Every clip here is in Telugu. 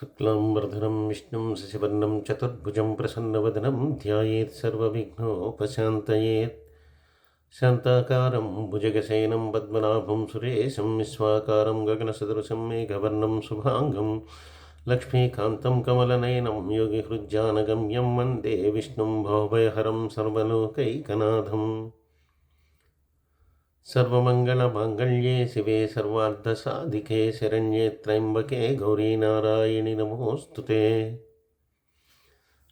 శుక్లాంబరధరం విష్ణుం శశివర్ణం చతుర్భుజం ప్రసన్నవదనం ధ్యాయేత్ సర్వవిఘ్నోపశాంతయేత్ శాంతాకారం భుజగశయనం పద్మనాభం సురేశం విశ్వాకారం గగనసదృశం మేఘవర్ణం శుభాంగం లక్ష్మీకాంతం కమలనయనం యోగిహృజ్జానగమ్యం వందే విష్ణుం భవభయహరం సర్వలోకైకనాథం सर्वमङ्गलमाङ्गल्ये शिवे सर्वार्धसाधिके शरण्ये त्र्यम्बके गौरीनारायणि नमोऽस्तु ते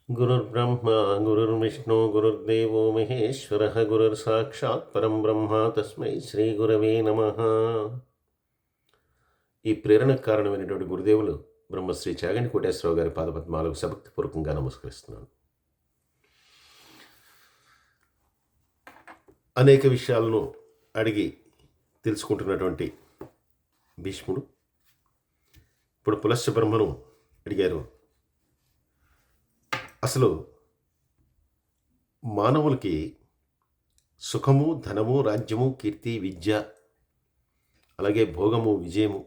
गुरुर्ब्रह्मा गुरुर्विष्णु गुरुर्देवो महेश्वरः गुरुर्साक्षात् परं బ్రహ్మ తస్మై శ్రీ గురవే నమ ఈ ప్రేరణకు కారణమైనటువంటి గురుదేవులు బ్రహ్మశ్రీ చాగంటి కోటేశ్వరరావు గారి పాదపద్మాలకు సభక్తిపూర్వకంగా నమస్కరిస్తున్నాను అనేక విషయాలను అడిగి తెలుసుకుంటున్నటువంటి భీష్ముడు ఇప్పుడు పులశ్చ బ్రహ్మను అడిగారు. అసలు మానవులకి సుఖము ధనము రాజ్యము కీర్తి విద్య అలాగే భోగము విజయము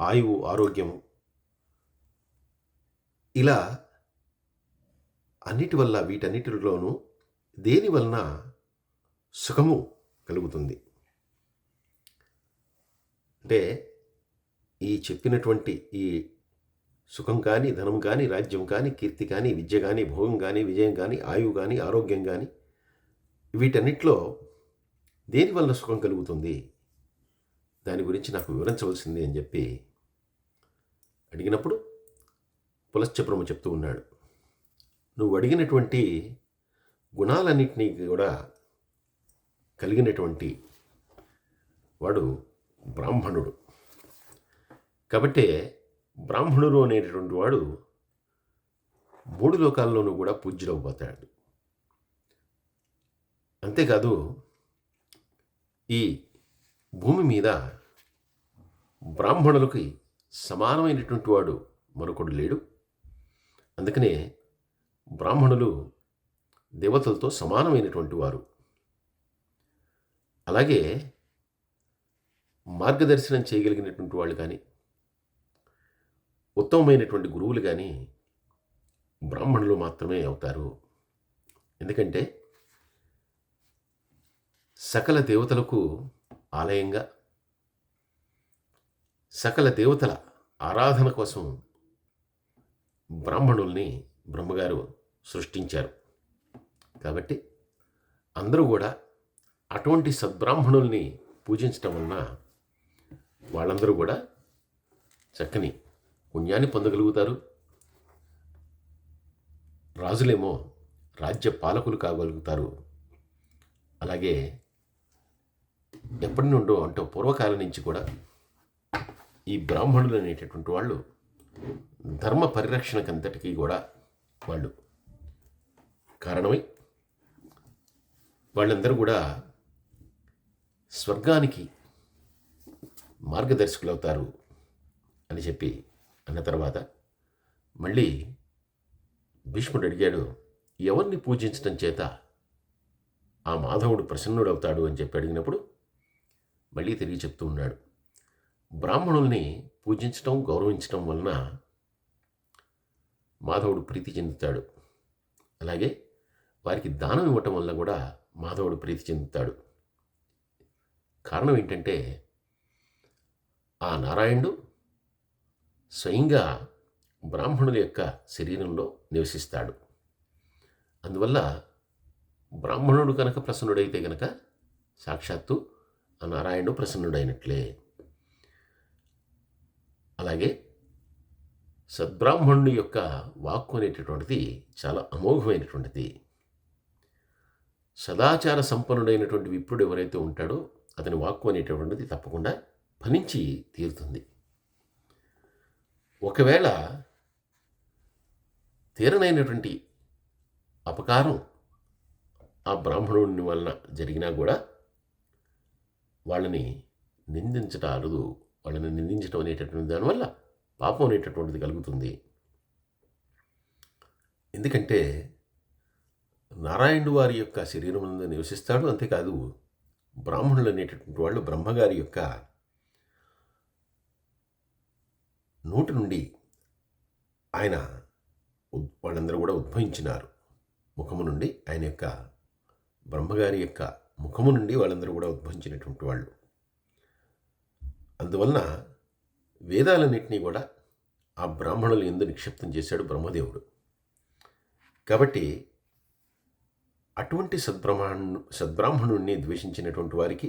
ఆయువు ఆరోగ్యము ఇలా అన్నిటి వల్ల వీటన్నిటిలోనూ దేని వలన సుఖము కలుగుతుంది. అంటే ఈ చెప్పినటువంటి ఈ సుఖం కానీ ధనం కానీ రాజ్యం కానీ కీర్తి కానీ విద్య కానీ భోగం కానీ విజయం కానీ ఆయువు కానీ ఆరోగ్యం కానీ వీటన్నిటిలో దేనివల్ల సుఖం కలుగుతుంది? దాని గురించి నాకు వివరించవలసింది అని చెప్పి అడిగినప్పుడు పులశ్చప్రమ చెప్తూ ఉన్నాడు. నువ్వు అడిగినటువంటి గుణాలన్నింటినీ కూడా కలిగినటువంటి వాడు బ్రాహ్మణుడు. కాబట్టే బ్రాహ్మణుడు అనేటటువంటి వాడు మూడు లోకాల్లోనూ కూడా పూజ్యుడవబోతాడు. అంతేకాదు ఈ భూమి మీద బ్రాహ్మణులకి సమానమైనటువంటి వాడు మరొకడు లేడు. అందుకనే బ్రాహ్మణులు దేవతలతో సమానమైనటువంటి వారు. అలాగే మార్గదర్శనం చేయగలిగినటువంటి వాళ్ళు కానీ ఉత్తమమైనటువంటి గురువులు కానీ బ్రాహ్మణులు మాత్రమే అవుతారు. ఎందుకంటే సకల దేవతలకు ఆలయంగా సకల దేవతల ఆరాధన కోసం బ్రాహ్మణుల్ని బ్రహ్మగారు సృష్టించారు. కాబట్టి అందరూ కూడా అటువంటి సద్బ్రాహ్మణుల్ని పూజించటం వలన వాళ్ళందరూ కూడా చక్కని పుణ్యాన్ని పొందగలుగుతారు. రాజులేమో రాజ్య పాలకులు కాగలుగుతారు. అలాగే ఎప్పటి నుండో అంటే పూర్వకాలం నుంచి కూడా ఈ బ్రాహ్మణులు అనేటటువంటి వాళ్ళు ధర్మ పరిరక్షణకంతటికీ కూడా వాళ్ళు కారణమై వాళ్ళందరూ కూడా స్వర్గానికి మార్గదర్శకులు అవుతారు అని చెప్పి అన్న తర్వాత మళ్ళీ భీష్ముడు అడిగాడు ఎవరిని పూజించడం చేత ఆ మాధవుడు ప్రసన్నుడవుతాడు? అని చెప్పి అడిగినప్పుడు మళ్ళీ తిరిగి చెప్తూ ఉన్నాడు బ్రాహ్మణుల్ని పూజించటం గౌరవించటం వలన మాధవుడు ప్రీతి చెందుతాడు. అలాగే వారికి దానం ఇవ్వటం వల్ల కూడా మాధవుడు ప్రీతి చెందుతాడు. కారణం ఏంటంటే ఆ నారాయణుడు స్వయంగా బ్రాహ్మణుల యొక్క శరీరంలో నివసిస్తాడు. అందువల్ల బ్రాహ్మణుడు కనుక ప్రసన్నుడైతే కనుక సాక్షాత్తు ఆ నారాయణుడు ప్రసన్నుడైనట్లే. అలాగే సద్బ్రాహ్మణుడి యొక్క వాక్కు అనేటటువంటిది చాలా అమోఘమైనటువంటిది. సదాచార సంపన్నుడైనటువంటి విప్రుడు ఎవరైతే ఉంటాడో అతని వాక్కు అనేటటువంటిది తప్పకుండా ఫలించి తీరుతుంది. ఒకవేళ తీరనైనటువంటి అపకారం ఆ బ్రాహ్మణుని వలన జరిగినా కూడా వాళ్ళని నిందించట అరుదు వాళ్ళని నిందించడం అనేటటువంటి దానివల్ల పాపం అనేటటువంటిది కలుగుతుంది. ఎందుకంటే నారాయణుడు వారి యొక్క శరీరం నివసిస్తాడు అంతేకాదు బ్రాహ్మణులు అనేటటువంటి వాళ్ళు బ్రహ్మగారి యొక్క నోటి నుండి ఆయన వాళ్ళందరూ కూడా ఉద్భవించినారు. ముఖము నుండి ఆయన యొక్క బ్రహ్మగారి యొక్క ముఖము నుండి వాళ్ళందరూ కూడా ఉద్భవించినటువంటి వాళ్ళు. అందువలన వేదాలన్నింటినీ కూడా ఆ బ్రాహ్మణులు ఎందు నిక్షిప్తం చేశాడు బ్రహ్మదేవుడు. కాబట్టి అటువంటి సద్బ్రహ్మణు సద్బ్రాహ్మణుణ్ణి ద్వేషించినటువంటి వారికి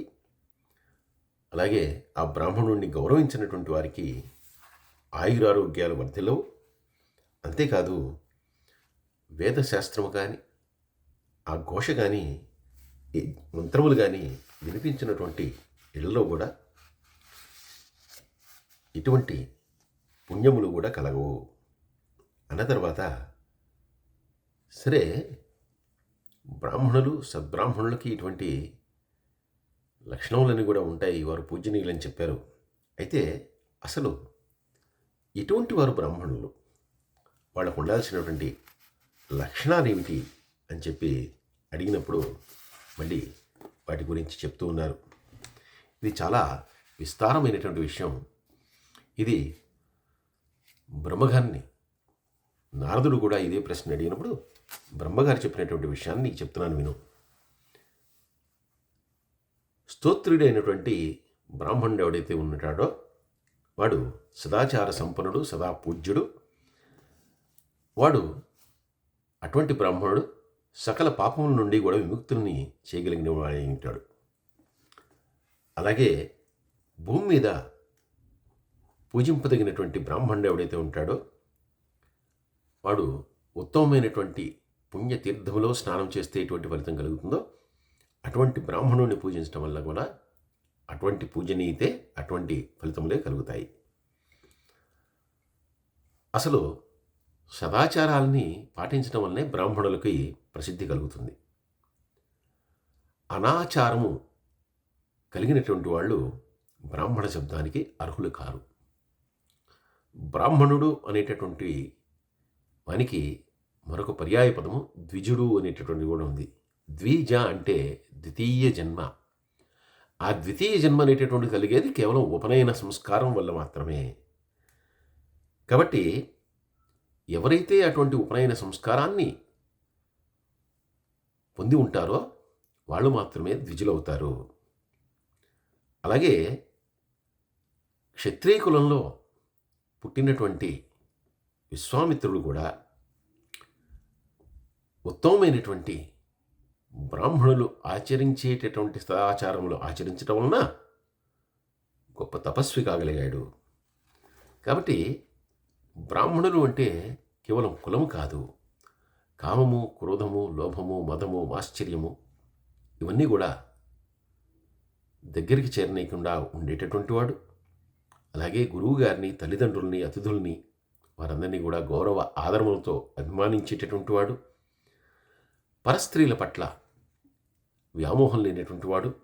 అలాగే ఆ బ్రాహ్మణుణ్ణి గౌరవించినటువంటి వారికి ఆయురారోగ్యాలు వర్ధిల్లవు. అంతేకాదు వేదశాస్త్రము కానీ ఆ ఘోష కానీ మంత్రములు కానీ వినిపించినటువంటి ఇళ్ళలో కూడా ఇటువంటి పుణ్యములు కూడా కలగవు. అన్న తర్వాత సరే బ్రాహ్మణులు సద్బ్రాహ్మణులకి ఇటువంటి లక్షణములన్నీ కూడా ఉంటాయి వారు పూజనీయులని చెప్పారు. అయితే అసలు ఇటువంటి వారు బ్రాహ్మణులు వాళ్ళకు ఉండాల్సినటువంటి లక్షణాలు ఏమిటి అని చెప్పి అడిగినప్పుడు మళ్ళీ వాటి గురించి చెప్తూ ఉన్నారు. ఇది చాలా విస్తారమైనటువంటి విషయం. ఇది బ్రహ్మగారిని నారదుడు కూడా ఇదే ప్రశ్న అడిగినప్పుడు బ్రహ్మగారు చెప్పినటువంటి విషయాన్ని నీకు చెప్తున్నాను విను. స్తోత్రుడైనటువంటి బ్రాహ్మణుడు ఎవడైతే ఉంటాడో వాడు సదాచార సంపన్నుడు సదా పూజ్యుడు. వాడు అటువంటి బ్రాహ్మణుడు సకల పాపముల నుండి కూడా విముక్తుల్ని చేయగలిగిన వాడై ఉంటాడు. అలాగే భూమి మీద పూజింపదగినటువంటి బ్రాహ్మణుడు ఎవడైతే ఉంటాడో వాడు ఉత్తమమైనటువంటి పుణ్యతీర్థంలో స్నానం చేస్తే ఎటువంటి ఫలితం కలుగుతుందో అటువంటి బ్రాహ్మణుడిని పూజించడం వల్ల కూడా అటువంటి పూజనీయతే అటువంటి ఫలితములే కలుగుతాయి. అసలు సదాచారాల్ని పాటించడం వల్లనే బ్రాహ్మణులకి ప్రసిద్ధి కలుగుతుంది. అనాచారము కలిగినటువంటి వాళ్ళు బ్రాహ్మణ శబ్దానికి అర్హులు కారు. బ్రాహ్మణుడు అనేటటువంటి వానికి మరొక పర్యాయ పదము ద్విజుడు అనేటటువంటి కూడా ఉంది. ద్విజ అంటే ద్వితీయ జన్మ. ఆ ద్వితీయ జన్మ అనేటటువంటి కలిగేది కేవలం ఉపనయన సంస్కారం వల్ల మాత్రమే. కాబట్టి ఎవరైతే అటువంటి ఉపనయన సంస్కారాన్ని పొంది ఉంటారో వాళ్ళు మాత్రమే ద్విజులవుతారు. అలాగే క్షత్రియ కులంలో పుట్టినటువంటి విశ్వామిత్రుడు కూడా ఉత్తమమైనటువంటి బ్రాహ్మణులు ఆచరించేటటువంటి సదాచారములు ఆచరించడం వలన గొప్ప తపస్వి కాగలిగాడు. కాబట్టి బ్రాహ్మణులు అంటే కేవలం కులము కాదు. కామము క్రోధము లోభము మదము ఆశ్చర్యము ఇవన్నీ కూడా దగ్గరికి చేరనీయకుండా ఉండేటటువంటి వాడు. అలాగే గురువు గారిని తల్లిదండ్రుల్ని అతిథుల్ని వారందరినీ కూడా గౌరవ ఆదరములతో అభిమానించేటటువంటి వాడు. పరస్త్రీల పట్ల వ్యామోహం లేనటువంటి వాడు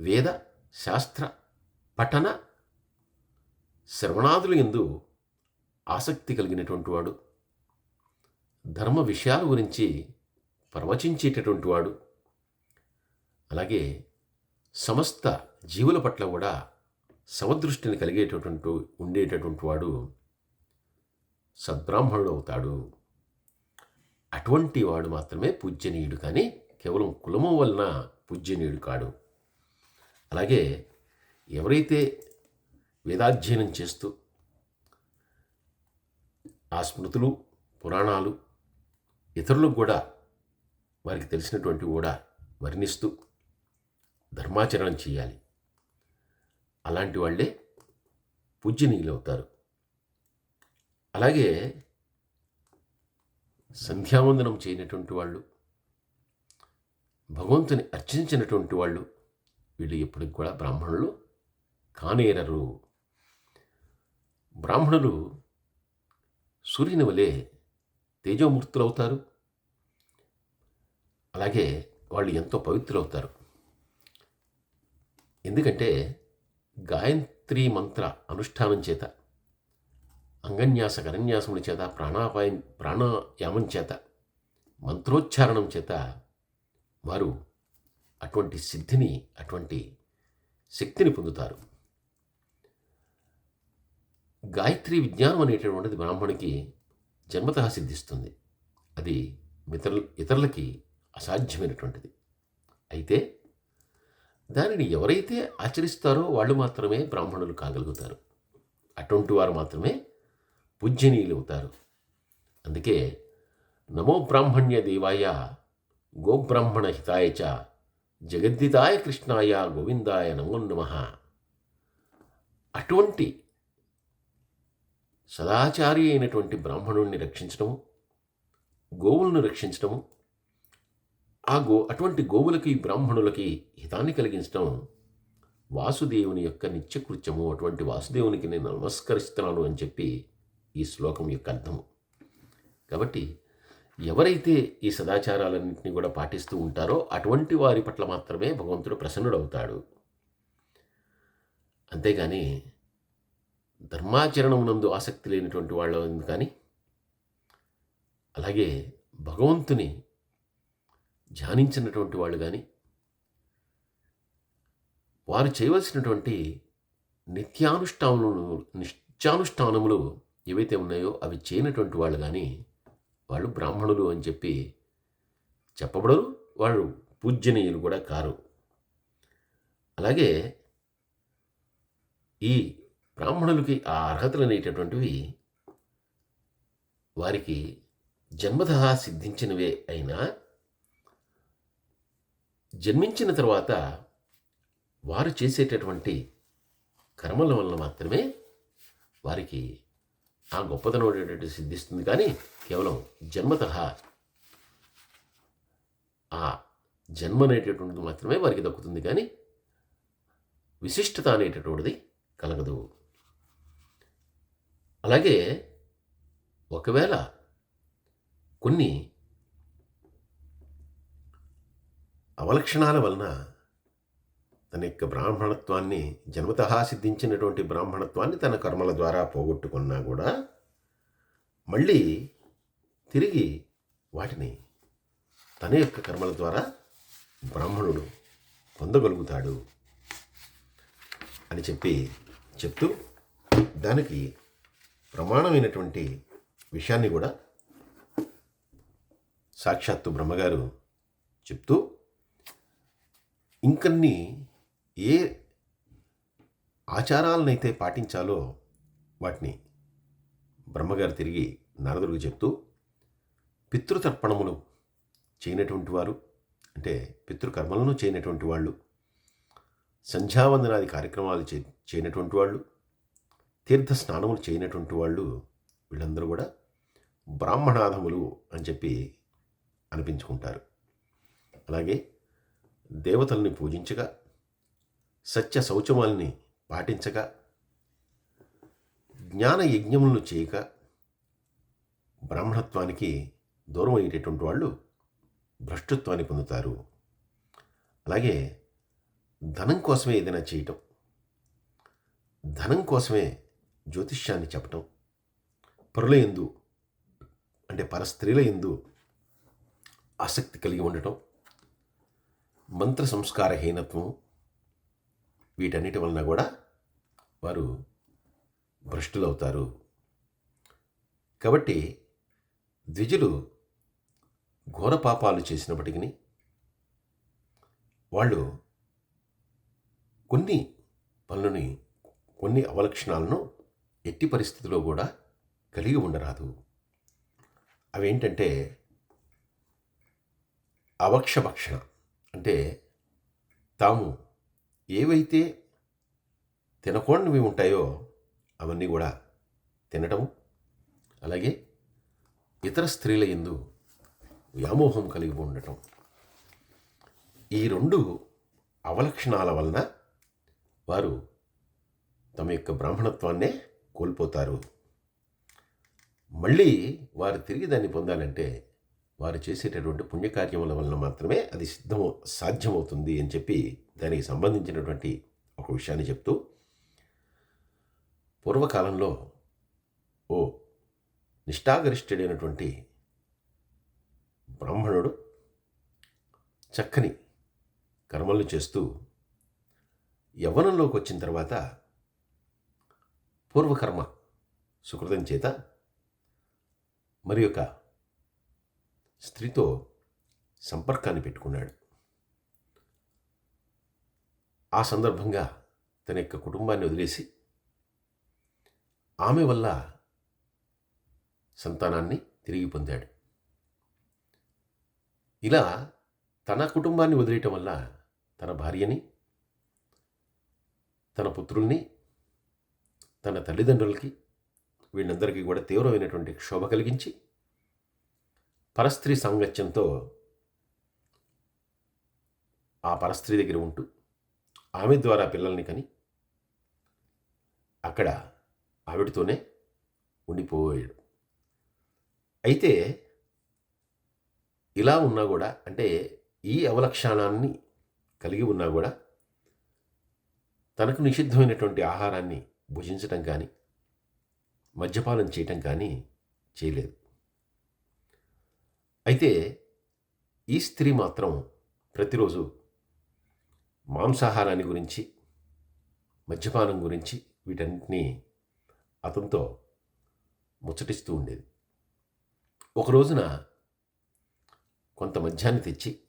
వేద శాస్త్ర పఠన శ్రవణాదుల ఎందు ఆసక్తి కలిగినటువంటి వాడు ధర్మ విషయాల గురించి ప్రవచించేటటువంటి వాడు అలాగే సమస్త జీవుల పట్ల కూడా సమదృష్టిని కలిగేటటువంటి ఉండేటటువంటి వాడు సద్బ్రాహ్మణుడు అవుతాడు. అటువంటి వాడు మాత్రమే పూజ్యనీయుడు కానీ కేవలం కులము వలన పూజ్యనీయుడు కాడు. అలాగే ఎవరైతే వేదాధ్యయనం చేస్తూ ఆ స్మృతులు పురాణాలు ఇతరులకు కూడా వారికి తెలిసినటువంటి కూడా వర్ణిస్తూ ధర్మాచరణం చేయాలి. అలాంటి వాళ్ళే పూజ్యనీయులు అవుతారు అలాగే సంధ్యావందనం చేయనటువంటి వాళ్ళు భగవంతుని అర్చించినటువంటి వాళ్ళు వీళ్ళు ఎప్పటికి కూడా బ్రాహ్మణులు కానేరరు. బ్రాహ్మణులు సూర్యుని వలె తేజోమూర్తులు అవుతారు అలాగే వాళ్ళు ఎంతో పవిత్రులవుతారు. ఎందుకంటే గాయత్రి మంత్ర అనుష్ఠానం చేత అంగన్యాస కరన్యాసముల చేత ప్రాణాపాయం ప్రాణాయామం చేత మంత్రోచ్చారణం చేత వారు అటువంటి సిద్ధిని అటువంటి శక్తిని పొందుతారు. గాయత్రి విజ్ఞానం అనేటటువంటిది బ్రాహ్మణికి జన్మతః సిద్ధిస్తుంది. అది ఇతరుల ఇతరులకి అసాధ్యమైనటువంటిది. అయితే దానిని ఎవరైతే ఆచరిస్తారో వాళ్ళు మాత్రమే బ్రాహ్మణులు కాగలుగుతారు. అటువంటి వారు మాత్రమే పూజ్యనీయులు అవుతారు అందుకే నమో బ్రాహ్మణ్య దేవాయ గోబ్రాహ్మణ హితాయ చ జగద్దితాయ కృష్ణాయ గోవిందాయ నమో నమ. అటువంటి సదాచారి అయినటువంటి బ్రాహ్మణుణ్ణి రక్షించడం గోవులను రక్షించడం ఆ గో అటువంటి గోవులకి బ్రాహ్మణులకి హితాన్ని కలిగించడం వాసుదేవుని యొక్క నిత్యకృత్యము. అటువంటి వాసుదేవునికి నేను నమస్కరిస్తున్నాను అని చెప్పి ఈ శ్లోకం యొక్క అర్థము. కాబట్టి ఎవరైతే ఈ సదాచారాలన్నింటినీ కూడా పాటిస్తూ ఉంటారో అటువంటి వారి పట్ల మాత్రమే భగవంతుడు ప్రసన్నుడవుతాడు. అంతేగాని ధర్మాచరణమునందు ఆసక్తి లేనటువంటి వాళ్ళు కానీ అలాగే భగవంతుని ధ్యానించినటువంటి వాళ్ళు కానీ వారు చేయవలసినటువంటి నిత్యానుష్ఠానములు నిత్యానుష్ఠానములు ఏవైతే ఉన్నాయో అవి చేయనటువంటి వాళ్ళు కానీ వాళ్ళు బ్రాహ్మణులు అని చెప్పి చెప్పబడరు వాళ్ళు పూజ్యనీయులు కూడా కారు. అలాగే ఈ బ్రాహ్మణులకి ఆ అర్హతలు అనేటటువంటివి వారికి జన్మత సిద్ధించినవే అయినా జన్మించిన తర్వాత వారు చేసేటటువంటి కర్మల వలన మాత్రమే వారికి ఆ గొప్పతనం అనేటువంటి సిద్ధిస్తుంది. కానీ కేవలం జన్మత ఆ జన్మ అనేటటువంటిది మాత్రమే వారికి దక్కుతుంది. కానీ విశిష్టత అనేటటువంటిది కలగదు. అలాగే ఒకవేళ కొన్ని అవలక్షణాల వలన తన యొక్క బ్రాహ్మణత్వాన్ని జన్మత సిద్ధించినటువంటి బ్రాహ్మణత్వాన్ని తన కర్మల ద్వారా పోగొట్టుకున్నా కూడా మళ్ళీ తిరిగి వాటిని తన యొక్క కర్మల ద్వారా బ్రాహ్మణుడు పొందగలుగుతాడు అని చెప్పి చెప్తూ దానికి ప్రమాణమైనటువంటి విషయాన్ని కూడా సాక్షాత్తు బ్రహ్మగారు చెప్తూ ఇంకన్ని ఏ ఆచారాలనైతే పాటించాలో వాటిని బ్రహ్మగారు తిరిగి నారదుడికి చెప్తూ పితృతర్పణములు చేయనటువంటి వారు అంటే పితృకర్మలను చేయనటువంటి వాళ్ళు సంధ్యావందనాది కార్యక్రమాలు చే చేయనటువంటి వాళ్ళు తీర్థ స్నానములు చేయనటువంటి వాళ్ళు వీళ్ళందరూ కూడా బ్రాహ్మణాధములు అని చెప్పి అనిపించుకుంటారు. అలాగే దేవతల్ని పూజించగా సత్య శౌచమాల్ని పాటించక జ్ఞాన యజ్ఞములను చేయక బ్రాహ్మణత్వానికి దూరం అయ్యేటటువంటి వాళ్ళు భ్రష్టత్వాన్ని పొందుతారు. అలాగే ధనం కోసమే ఏదైనా చేయటం ధనం కోసమే జ్యోతిష్యాన్ని చెప్పటం పరుల ఎందు అంటే పరస్త్రీల ఎందు ఆసక్తి కలిగి ఉండటం మంత్ర సంస్కారహీనత్వం వీటన్నిటి వలన కూడా వారు భ్రష్టులవుతారు. కాబట్టి ద్విజులు ఘోర పాపాలు చేసినప్పటికీ వాళ్ళు కొన్ని పనులని కొన్ని అవలక్షణాలను ఎట్టి పరిస్థితిలో కూడా కలిగి ఉండరాదు. అవేంటంటే అవక్షభక్షణ. అంటే తాము ఏవైతే తినకూడనివి ఉంటాయో అవన్నీ కూడా తినటం అలాగే ఇతర స్త్రీల ఎందు వ్యామోహం కలిగి ఉండటం. ఈ రెండు అవలక్షణాల వలన వారు తమ యొక్క బ్రాహ్మణత్వాన్నే కోల్పోతారు. మళ్ళీ వారు తిరిగి దాన్ని పొందాలంటే వారు చేసేటటువంటి పుణ్యకార్యముల వలన మాత్రమే అది సిద్ధం సాధ్యమవుతుంది అని చెప్పి దానికి సంబంధించినటువంటి ఒక విషయాన్ని చెప్తూ పూర్వకాలంలో ఓ నిష్ఠాగరిష్ఠుడైనటువంటి బ్రాహ్మణుడు చక్కని కర్మలను చేస్తూ యవ్వనంలోకి వచ్చిన తర్వాత పూర్వకర్మ సుకృతం చేత మరి యొక్క స్త్రీతో సంపర్కాన్ని పెట్టుకున్నాడు. ఆ సందర్భంగా తన యొక్క కుటుంబాన్ని వదిలేసి ఆమె వల్ల సంతానాన్ని తిరిగి పొందాడు. ఇలా తన కుటుంబాన్ని వదిలేయటం వల్ల తన భార్యని తన పుత్రుల్ని తన తల్లిదండ్రులకి వీళ్ళందరికీ కూడా తీవ్రమైనటువంటి క్షోభ కలిగించి పరస్త్రీ సాంగత్యంతో ఆ పరస్త్రీ దగ్గర ఉంటూ ఆమె ద్వారా పిల్లల్ని కని అక్కడ ఆవిడతోనే ఉండిపోయాడు. అయితే ఇలా ఉన్నా కూడా అంటే ఈ అవలక్షణాన్ని కలిగి ఉన్నా కూడా తనకు నిషిద్ధమైనటువంటి ఆహారాన్ని భుజించటం కానీ మద్యపానం చేయటం కానీ చేయలేదు. అయితే ఈ స్త్రీ మాత్రం ప్రతిరోజు మాంసాహారాన్ని గురించి మద్యపానం గురించి వీటన్నిటినీ అతనితో ముచ్చటిస్తూ ఉండేది. ఒక రోజున కొంత మద్యాన్ని తెచ్చి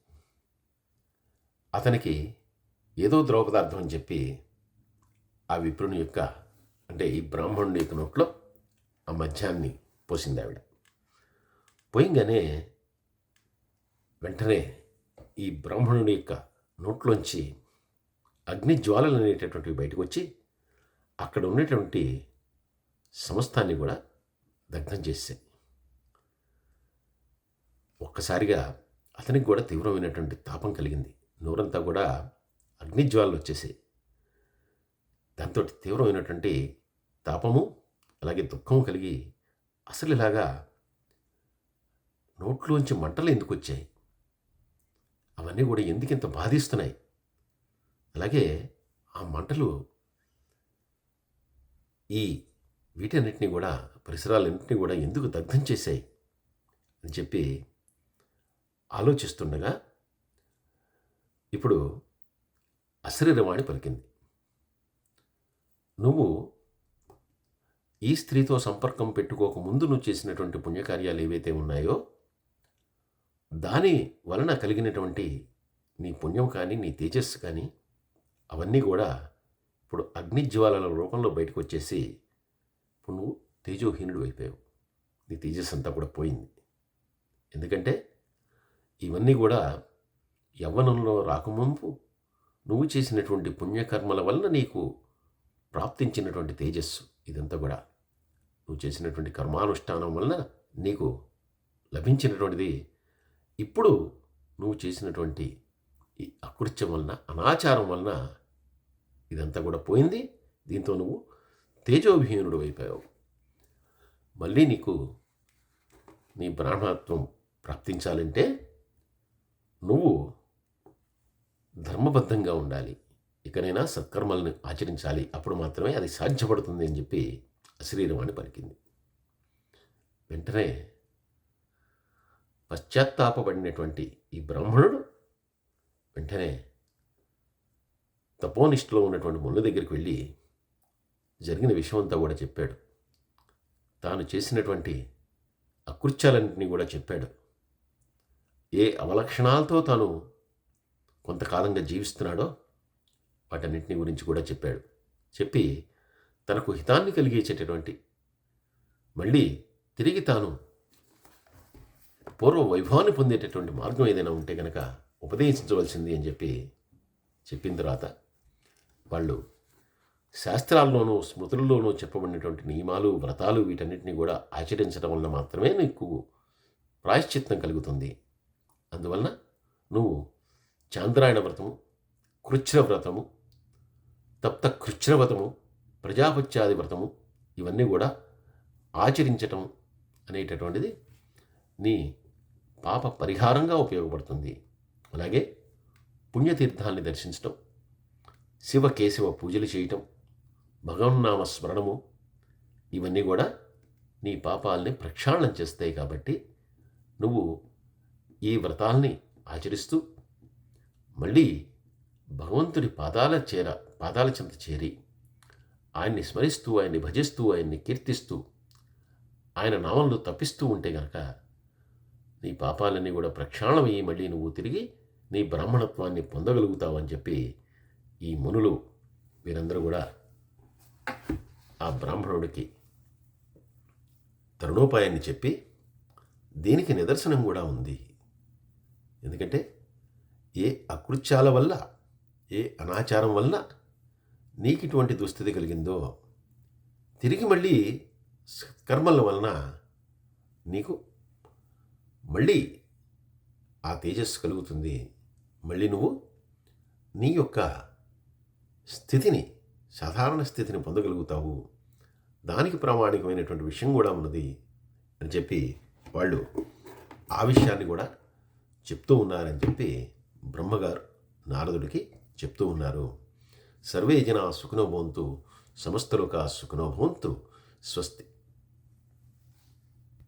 అతనికి ఏదో ద్రవ పదార్థం అని చెప్పి ఆ విప్రుని యొక్క అంటే ఈ బ్రాహ్మణుడి యొక్క నోట్లో ఆ మద్యాన్ని పోసింది ఆవిడ. పోయింగానే వెంటనే ఈ బ్రాహ్మణుడి యొక్క నోట్లోంచి అగ్ని జ్వాలలు అనేటటువంటివి బయటకు వచ్చి అక్కడ ఉన్నటువంటి సమస్తాన్ని కూడా దగ్ధం చేశాయి ఒక్కసారిగా అతనికి కూడా తీవ్రమైనటువంటి తాపం కలిగింది. నోరంతా కూడా అగ్నిజ్వాలలు వచ్చేసాయి. దాంతో తీవ్రమైనటువంటి తాపము అలాగే దుఃఖము కలిగి అసలు ఇలాగా నోట్లోంచి మంటలు ఎందుకు వచ్చాయి? అవన్నీ కూడా ఎందుకింత బాధిస్తున్నాయి? అలాగే ఆ మంటలు ఈ వీటన్నిటినీ కూడా పరిసరాలన్నింటినీ కూడా ఎందుకు దగ్ధం చేశాయి అని చెప్పి ఆలోచిస్తుండగా ఇప్పుడు అశరీరవాణి పలికింది. నువ్వు ఈ స్త్రీతో సంపర్కం పెట్టుకోక ముందు నువ్వు చేసినటువంటి పుణ్యకార్యాలు ఏవైతే ఉన్నాయో దాని వలన కలిగినటువంటి నీ పుణ్యం కానీ నీ తేజస్సు కానీ అవన్నీ కూడా ఇప్పుడు అగ్నిజ్వాలల రూపంలో బయటకు వచ్చేసి ఇప్పుడు నువ్వు తేజోహీనుడు అయిపోయావు. నీ తేజస్సు అంతా కూడా పోయింది. ఎందుకంటే ఇవన్నీ కూడా యవ్వనంలో రాకముంపు నువ్వు చేసినటువంటి పుణ్యకర్మల వలన నీకు ప్రాప్తించినటువంటి తేజస్సు. ఇదంతా కూడా నువ్వు చేసినటువంటి కర్మానుష్ఠానం వలన నీకు లభించినటువంటిది. ఇప్పుడు నువ్వు చేసినటువంటి ఈ అకృత్యం వలన అనాచారం వలన ఇదంతా కూడా పోయింది. దీంతో నువ్వు తేజోభిహీనుడు అయిపోయావు. మళ్ళీ నీకు నీ బ్రాహ్మణత్వం ప్రాప్తించాలంటే నువ్వు ధర్మబద్ధంగా ఉండాలి. ఇకనైనా సత్కర్మలను ఆచరించాలి. అప్పుడు మాత్రమే అది సాధ్యపడుతుంది అని చెప్పి అశ్రీరవాణి పలికింది. వెంటనే పశ్చాత్తాపబడినటువంటి ఈ బ్రాహ్మణుడు వెంటనే తపోనిష్టలో ఉన్నటువంటి ముళ్ళ దగ్గరికి వెళ్ళి జరిగిన విషయం అంతా కూడా చెప్పాడు. తాను చేసినటువంటి అకృత్యాలన్నింటినీ కూడా చెప్పాడు. ఏ అవలక్షణాలతో తాను కొంతకాలంగా జీవిస్తున్నాడో వాటన్నింటిని గురించి కూడా చెప్పాడు. చెప్పి తనకు హితాన్ని కలిగించేటటువంటి మళ్ళీ తిరిగి తాను పూర్వ వైభవాన్ని పొందేటటువంటి మార్గం ఏదైనా ఉంటే కనుక ఉపదేశించవలసింది అని చెప్పి చెప్పిన తర్వాత వాళ్ళు శాస్త్రాల్లోనూ స్మృతుల్లోనూ చెప్పబడినటువంటి నియమాలు వ్రతాలు వీటన్నిటిని కూడా ఆచరించడం వలన మాత్రమే నీకు ప్రాయశ్చిత్తం కలుగుతుంది. అందువలన నువ్వు చాంద్రాయణ వ్రతము కృచ్ఛ్ర వ్రతము తప్త కృచ్ఛ్ర వ్రతము ప్రజాపత్యాది వ్రతము ఇవన్నీ కూడా ఆచరించటం అనేటటువంటిది నీ పాప పరిహారంగా ఉపయోగపడుతుంది. అలాగే పుణ్యతీర్థాన్ని దర్శించటం శివకేశవ పూజలు చేయటం భగవన్నామ స్మరణము ఇవన్నీ కూడా నీ పాపాలని ప్రక్షాళనం చేస్తాయి కాబట్టి నువ్వు ఈ వ్రతాల్ని ఆచరిస్తూ మళ్ళీ భగవంతుడి పాదాల చేర పాదాల చెంత చేరి ఆయన్ని స్మరిస్తూ ఆయన్ని భజిస్తూ ఆయన్ని కీర్తిస్తూ ఆయన నామంలో తప్పిస్తూ ఉంటే గనక నీ పాపాలన్నీ కూడా ప్రక్షాళనమయ్యి మళ్ళీ నువ్వు తిరిగి నీ బ్రాహ్మణత్వాన్ని పొందగలుగుతావని చెప్పి ఈ మునులు వీరందరూ కూడా ఆ బ్రాహ్మణుడికి తరుణోపాయాన్ని చెప్పి దీనికి నిదర్శనం కూడా ఉంది. ఎందుకంటే ఏ అకృత్యాల వల్ల ఏ అనాచారం వల్ల నీకు ఇటువంటి దుస్థితి కలిగిందో తిరిగి మళ్ళీ కర్మల వలన నీకు మళ్ళీ ఆ తేజస్సు కలుగుతుంది. మళ్ళీ నువ్వు నీ యొక్క స్థితిని సాధారణ స్థితిని పొందగలుగుతావు. దానికి ప్రామాణికమైనటువంటి విషయం కూడా ఉన్నది అని చెప్పి వాళ్ళు ఆ విషయాన్ని కూడా చెప్తూ ఉన్నారని చెప్పి బ్రహ్మగారు నారదుడికి చెప్తూ ఉన్నారు. సర్వే జన సుఖనో భవంతు సమస్తలోక సుఖనోభవంతు స్వస్తి.